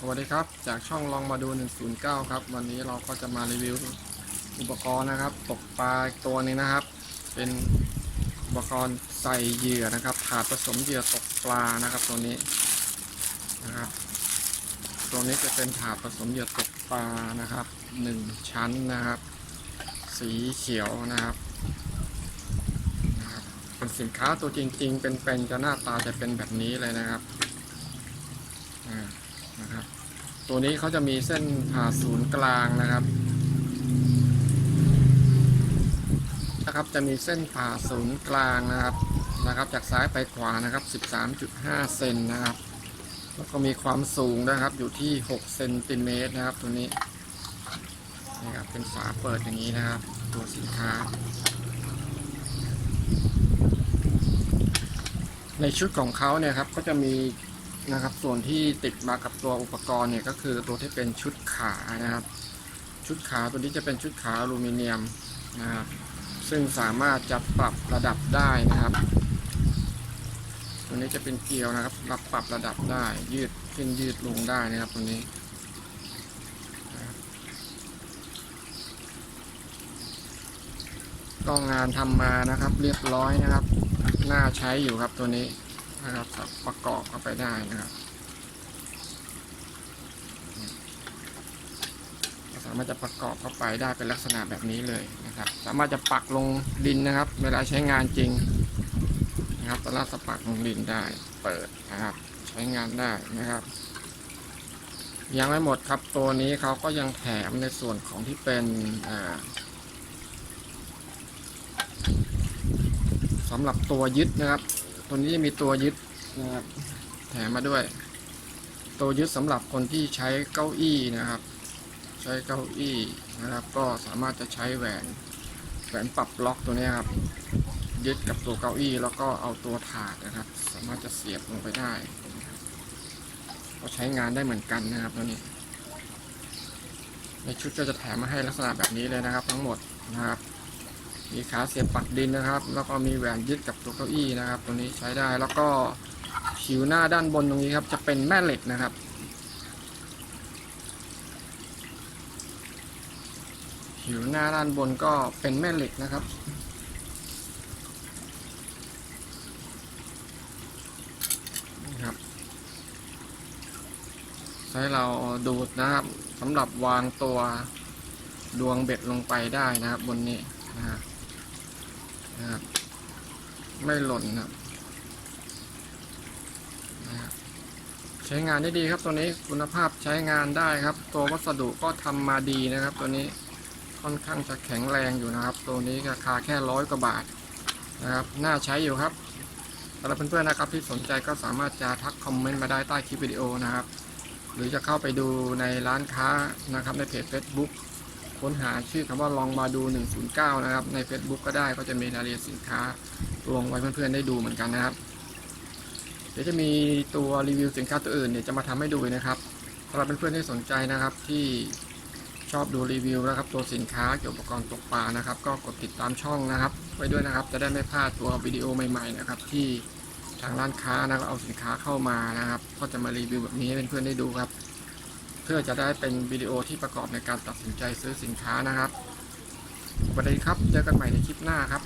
สวัสดีครับ จากช่องลองมาดู 109 ครับ วันนี้เราก็จะมารีวิวอุปกรณ์นะครับ ตกปลาตัวนึงนะครับ เป็นอุปกรณ์ใส่เหยื่อนะครับ ถาดผสมเหยื่อตกปลานะครับ ตัวนี้นะครับ ตัวนี้จะเป็นถาดผสมเหยื่อตกปลานะครับหนึ่งชั้นนะครับ สีเขียวนะครับเป็นสินค้าตัวจริง ๆ เป็นๆจะหน้าตาจะเป็นแบบนี้เลยนะครับ นะครับ ตัวนี้เขาจะมีเส้นผ่าศูนย์กลางนะครับนะครับจะมีเส้นผ่าศูนย์กลางนะครับนะครับ จากซ้ายไปขวานะครับ 13.5 เซนนะครับ แล้วก็มีความสูงนะครับอยู่ที่ 6 เซนติเมตรนะครับ ตัวนี้นี่ครับเป็นฝาเปิดอย่างนี้นะครับ ตัวสินค้า ในชุดของเขาเนี่ยครับก็จะมี นะครับ ส่วนที่ติดมากับตัวอุปกรณ์เนี่ยก็คือตัวที่เป็นชุดขานะครับ ชุดขาตัวนี้จะเป็นชุดขาอลูมิเนียมนะครับซึ่งสามารถจะปรับระดับได้นะครับ ตัวนี้จะเป็นเกลียวนะครับรับปรับระดับได้ ยืดขึ้นยืดลงได้นะครับตัวนี้ก็งานทำมานะครับ เรียบร้อยนะครับ น่าใช้อยู่ครับตัวนี้ นะครับประกอบเข้าไปได้นะครับสามารถจะประกอบเข้าไปได้เป็นลักษณะแบบนี้เลยนะครับ สามารถจะปักลงดินนะครับ เวลาใช้งานจริงนะครับสามารถปักลงดินได้เปิดนะครับ ใช้งานได้นะครับ ยังไม่หมดครับตัวนี้เขาก็ยังแถมในส่วนของที่เป็นอ่าสำหรับตัวยึดนะครับ ตัวนี้จะมีตัวยึดนะครับแถมมาด้วย ตัวยึดสำหรับคนที่ใช้เก้าอี้นะครับ ใช้เก้าอี้นะครับ ก็สามารถจะใช้แหวนแหวนปรับล็อกตัวนี้ครับ ยึดกับตัวเก้าอี้แล้วก็เอาตัวถาดนะครับ สามารถจะเสียบลงไปได้ ก็ใช้งานได้เหมือนกันนะครับตัวนี้ ในชุดก็จะแถมมาให้ลักษณะแบบนี้เลยนะครับ ทั้งหมดนะครับ มีขาเสียบปักดินนะครับ แล้วก็มีแหวนยึดกับตัวเก้าอี้นะครับ ตัวนี้ใช้ได้แล้วก็ผิวหน้าด้านบนตรงนี้ครับ จะเป็นแม่เหล็กนะครับ ผิวหน้าด้านบนก็เป็นแม่เหล็กนะครับนะครับใช้เราดูดนะครับสำหรับวางตัวดวงเบ็ดลงไปได้นะครับบนนี้นะครับ นะครับ ไม่หล่นนะครับนะครับใช้งานได้ดีครับตัวนี้คุณภาพใช้งานได้ครับ ตัววัสดุก็ทำมาดีนะครับ ตัวนี้ค่อนข้างจะแข็งแรงอยู่นะครับ ตัวนี้ราคาแค่ร้อยกว่าบาทนะครับน่าใช้อยู่ครับสำหรับเพื่อนๆนะครับที่สนใจก็สามารถจะทักคอมเมนต์มาได้ใต้คลิปวิดีโอนะครับ หรือจะเข้าไปดูในร้านค้านะครับในเพจ Facebook ค้นหาชื่อคำว่าลองมาดู 109 นะครับ ใน Facebook ก็ได้ก็จะมีรายละเอียดสินค้าลงไว้เพื่อนๆได้ดูเหมือนกันนะครับ เดี๋ยวจะมีตัวรีวิวสินค้าตัวอื่นเนี่ยจะมาทำให้ดูนะครับสำหรับเพื่อนๆที่สนใจนะครับที่ชอบดูรีวิวนะครับ ตัวสินค้าเกี่ยวกับอุปกรณ์ตกปลานะครับ ก็กดติดตามช่องนะครับ ไว้ด้วยนะครับ จะได้ไม่พลาดตัววิดีโอใหม่ ๆ นะครับ ที่ทางร้านค้านะครับเอาสินค้าเข้ามานะครับ ก็จะมารีวิวแบบนี้ให้เพื่อนๆได้ดูครับ เพื่อจะได้เป็นวิดีโอที่ประกอบในการตัดสินใจซื้อสินค้านะครับสวัสดีครับ เจอกันใหม่ในคลิปหน้าครับ